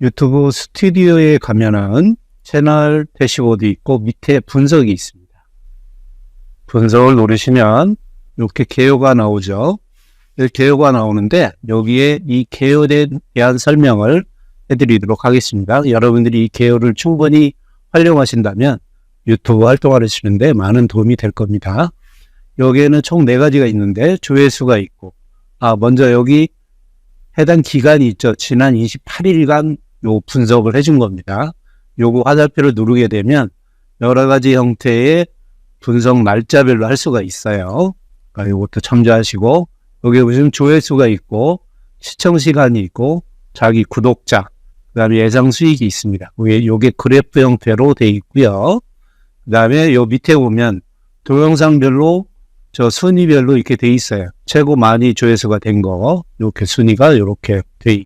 유튜브 스튜디오에 가면은 채널 대시보드 있고 밑에 분석이 있습니다. 분석을 누르시면 이렇게 개요가 나오죠. 이 개요가 나오는데 여기에 이 개요에 대한 설명을 해드리도록 하겠습니다. 여러분들이 이 개요를 충분히 활용하신다면 유튜브 활동하시는데 많은 도움이 될 겁니다. 여기에는 총네 가지가 있는데 조회수가 있고 아 먼저 여기 해당 기간이 있죠. 지난 28일간 요 분석을 해준 겁니다. 요거 화살표를 누르게 되면 여러 가지 형태의 분석 날짜별로 할 수가 있어요. 그러니까 요것도 참조하시고 여기 보시면 조회수가 있고 시청 시간이 있고 자기 구독자 그다음에 예상 수익이 있습니다. 요게, 요게 그래프 형태로 돼 있고요. 그다음에 요 밑에 보면 동영상별로 저 순위별로 이렇게 돼 있어요. 최고 많이 조회수가 된 거, 이렇게 순위가 이렇게 돼 있.